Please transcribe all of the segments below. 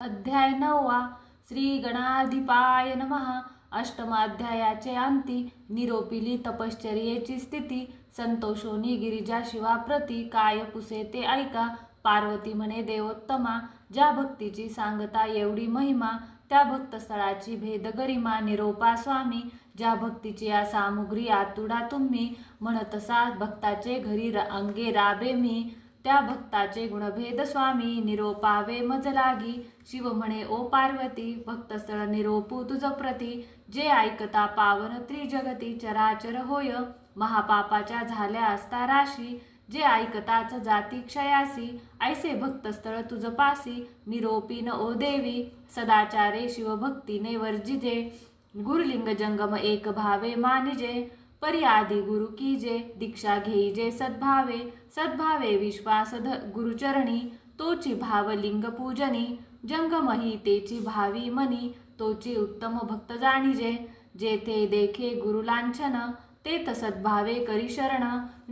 अध्याय नववा श्री गणाधिपाय नमः. अष्टमाध्यायाचे अंती निरोपिली तपश्चर्येची स्थिती संतोषोनी गिरिजा शिवाप्रती काय पुसे ते ऐका. पार्वती म्हणे देवोत्तमा ज्या भक्तीची सांगता एवढी महिमा त्या भक्तस्थळाची भेद गरिमा निरोपा स्वामी. ज्या भक्तीची या सामुग्री आतुडा तुम्ही म्हणतसा भक्ताचे घरी रा- अंगे राबे मी. त्या भक्ताचे गुणभेद स्वामी निरोपावे मज लागी. शिव म्हणे ओ पार्वती भक्तस्थळ निरोपू तुझ प्रती. जे ऐकता पावन त्रिजगती चराचर होय. महापापाच्या झाल्या असता राशी. जे ऐकताच जाती क्षयासी. ऐसे भक्तस्थळ तुझ पासी. निरोपीन ओ देवी. सदाचारे शिवभक्तीने वर्जिजे. गुरुलिंग जंगम एक भावे मानिजे. पर्यादी गुरु गुरु कीजे दीक्षा घेईजे सद्भावे सद्भावे विश्वास ध गुरुचरणी तोची भावलिंग पूजनी जंगमही तेची भावी मनी तोची उत्तम भक्त जाणीजे जेथे देखे गुरुलांछन ते सद्भावे करी शरण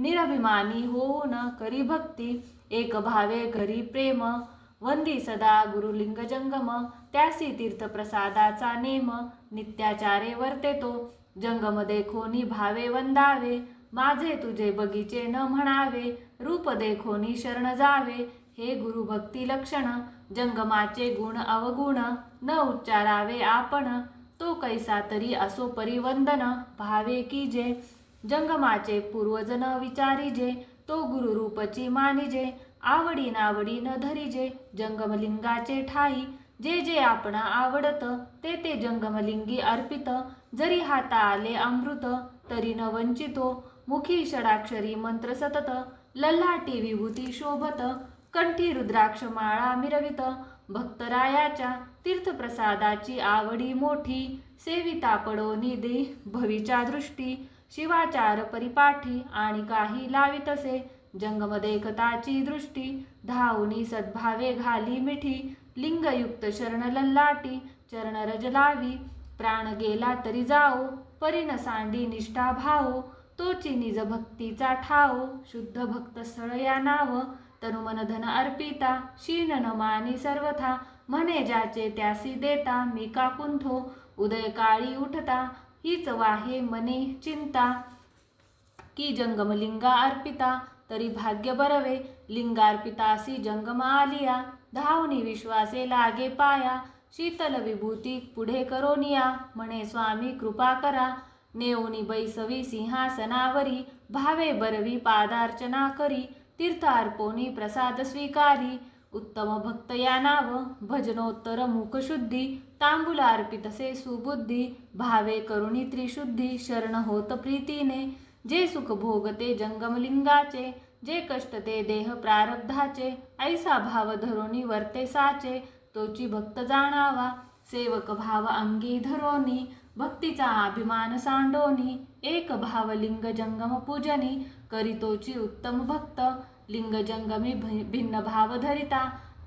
निरभिमानी होऊन करी भक्ती एक भावे घरी प्रेम वंदी सदा गुरुलिंग जंगम त्यासी तीर्थ प्रसादाचा नेम नित्याचारे वर्ते तो जंगम खोनी भावे वंदावे माझे तुझे बगीचे न म्हणावे रूप देखोनी शरण जावे. हे गुरु भक्ती लक्षण जंगमाचे गुण अवगुण न उच्चारावे आपण. तो कैसा तरी असो परिवंदन भावे की जे. जंगमाचे पूर्वज न विचारिजे तो गुरु रूपची मानिजे. आवडी नावडी न धरिजे जंगमलिंगाचे ठाई. जे जे आपण आवडत ते ते जंगमलिंगी अर्पित. जरी हाता आले अमृत तरी न वंचितो मुखी षडाक्षरी मंत्र सतत लल्लाटी विभूती शोभत कंठी रुद्राक्ष माळा मिरवित भक्तरायाच्या तीर्थप्रसादाची आवडी मोठी सेविता पडो निदे भवीच्या दृष्टी शिवाचार परिपाठी आणि काही लावितसे जंगमदेखताची दृष्टी धावनी सद्भावे घाली मिठी लिंगयुक्त शरण लल्लाटी चरणरज लावी प्राण गेला तरी जाओ परीन सांडी निष्ठा भाओ तोची निज भक्तीचा ठाव शुद्ध भक्त स्थळ या नाव तनुमन धन अर्पिता शीन न मानी सर्वथा म्हणे ज्याचे त्यासी देता मी का कुंथो उदय काळी उठता हीच वाहे मने चिंता. की जंगमलिंगा अर्पिता तरी भाग्य बरवे लिंगार्पितासी जंगम आलिया धावनी विश्वासे लागे पाया शीतल विभूती पुढे करोनिया म्हणे स्वामी कृपा करा. नेऊनी बैसवी सिंहासनावरी भावे बरवी पादार्चना करी तीर्थार्पोनी प्रसाद स्वीकारी. उत्तम भक्त या नाव भजनोत्तर मुखशुद्धी तांबुलार्पितसे सुबुद्धी भावे करुणी त्रिशुद्धी शरण होत प्रीतीने. जे सुख भोगते जंगमलिंगाचे जे कष्ट ते देह प्रारब्धाचे ऐसा भाव धरुणी वर्ते साचे. तोची भक्त जाणावा सेवक भाव अंगी धरोनी भक्तीचा अभिमान सांडोनी एक भाव लिंग जंगम पूजनी करीतोची उत्तम भक्त लिंग जंगमी भिन्न भाव धरिता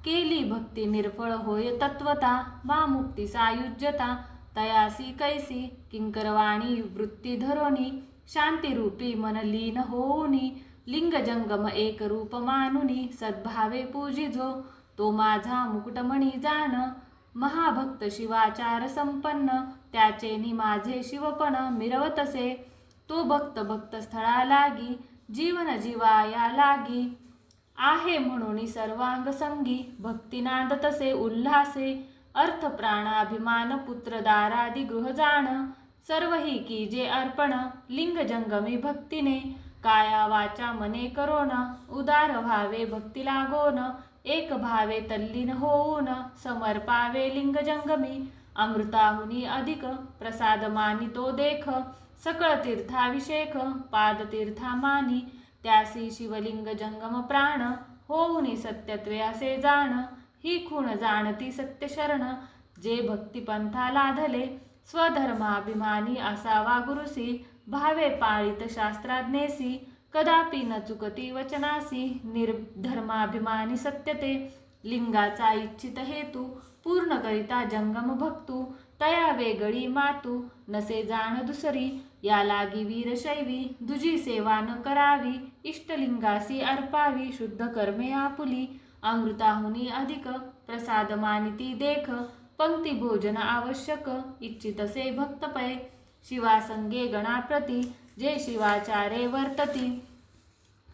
केली भक्ती निर्फळ होय तत्वता वा मुक्ती सायुज्यता तयासी कैसी किंकरवाणी वृत्ती धरोनी शांतिरूपी मन लीन होऊनी लिंग जंगम एक रूप मानुनी सद्भावे पूजिजो तो माझा मुकुटमणी जाण महाभक्त शिवाचार संपन्न त्याचे नि माझे शिवपण मिरवतसे. तो भक्त भक्त स्थळा लागी जीवन जीवाया लागी. आहे म्हणून सर्वांग संगी भक्तिनाद तसे उल्हासे. अर्थ प्राणाभिमान पुत्र दारादी गृह जाण सर्व ही की जे अर्पण लिंग जंगमी भक्तीने. काया वाचा मने करोन उदार भावे भक्ती लागोन एक भावे तल्लीन होऊन समर्पावे लिंग जंगमी. अमृताहुनी अधिक प्रसाद मानी तो देख. सकळ तीर्थाभिषेक पाद तीर्था मानी. त्यासी शिवलिंग जंगम प्राण होऊनी सत्यत्वे असे जाण. ही खूण जाणती सत्य शरण. जे भक्तिपंथा लाधले स्वधर्माभिमानी असावा गुरुसी. भावे पाळित शास्त्राज्ञेसी. कदापि न चुकती वचनासी निर्धर्माभिमानी सत्यते। लिंगाचा इच्छित हेतू पूर्ण करिता जंगम भक्तू तया वेगळी मातू नसे जाण दुसरी या लागी वीरशैवी दुजी सेवा न करावी इष्टलिंगासी अर्पावी शुद्ध कर्मे आपुली अमृताहुनी अधिक प्रसाद मानिती देख पंक्ती भोजन आवश्यक इच्छितसे भक्तपय। शिवासंगे गणाप्रती जे शिवाचारे वर्तती.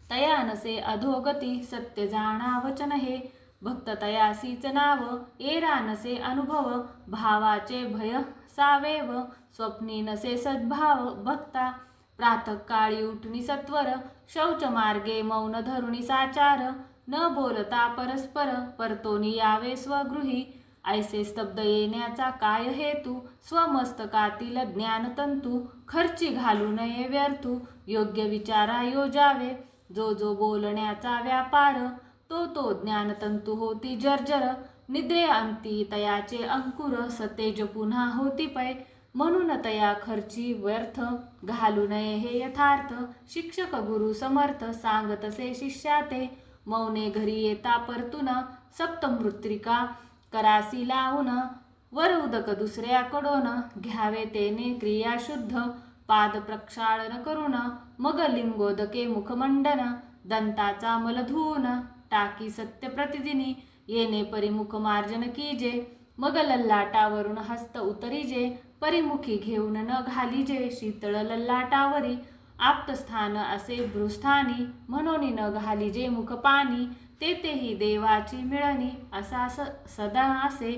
तया नसे अधोगती सत्य जाणा वचन हे. भक्त तयासीच नाव एरा नसे अनुभव भावाचे भय सावेव स्वप्नी नसे सद्भाव भक्ता प्रातःकाळी उठणी सत्वर शौच मार्गे मौन धरुणी साचार न बोलता परस्पर परतोनी यावे स्वगृही. ऐसे स्तब्ध येण्याचा काय हेतू? स्वमस्तकातील ज्ञानतंतू खर्ची घालू नये व्यर्थू. योग्य विचारा योजावे जो जो बोलण्याचा व्यापार तो तो ज्ञानतंतू होती जर्जर. निद्रे अंती तयाचे अंकुर सतेज पुन्हा होती पै. म्हणून तया खर्ची व्यर्थ घालू नये हे यथार्थ. शिक्षक गुरु समर्थ सांगतसे शिष्याते. मौने घरी येता परतून सप्तमृत्रिका करासी लावून वर उदक दुसऱ्याकडून घ्यावे तेने क्रिया शुद्ध पाद प्रक्षाळन करून मग लिंगोदके मुखमंडन दंताचा मल धुवून टाकी सत्य प्रतिदिनी येणे परिमुख मार्जन कीजे मग लल्लाटावरून हस्त उतरीजे परिमुखी घेऊन न घालीजे शीतळ लल्लाटावरी आप्तस्थान असे भ्रूस्थानी म्हणून न घालीजे मुखपाणी तेथेही देवाची मिळणी असा स सदा असे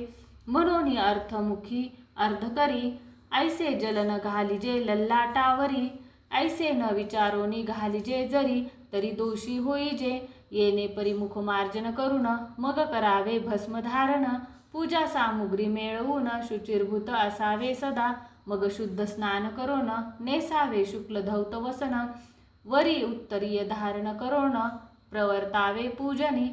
म्हणून अर्थमुखी अर्धकरी ऐसे जल न घालिजे लल्लाटावरी ऐसे न विचारोनी घालिजे जरी तरी दोषी होईजे येणे परिमुख मार्जन करून मग करावे भस्मधारण पूजा सामुग्री मिळवून शुचिर्भूत असावे सदा मग शुद्ध स्नान करून नेसावे शुक्ल धौत वसन. वरी उत्तरीय धारण करून प्रवर्तावे पूजनी.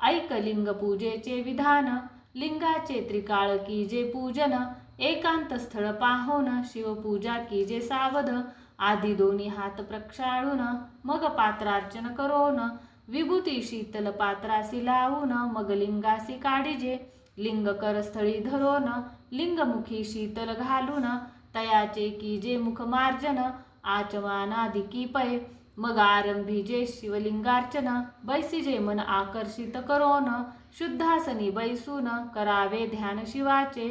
ऐक लिंग पूजेचे विधान लिंगाचे त्रिकाळ कीजे पूजन. एकांत स्थळ पाहून शिवपूजा की जे सावध. आधी दोन्ही हात प्रक्षाळून मग पात्रार्चन करून विभूती शीतल पात्रासी लावून मग लिंगासी काढिजे. लिंग करस्थळी धरोन लिंगमुखी शीतल घालून तयाचे कीजे मुखमार्जन आचमानादिकी पै मग आरंभीजे शिवलिंगार्चन बैसीजे मन आकर्षित करोन। शुद्धासनी बैसून करावे ध्यान शिवाचे।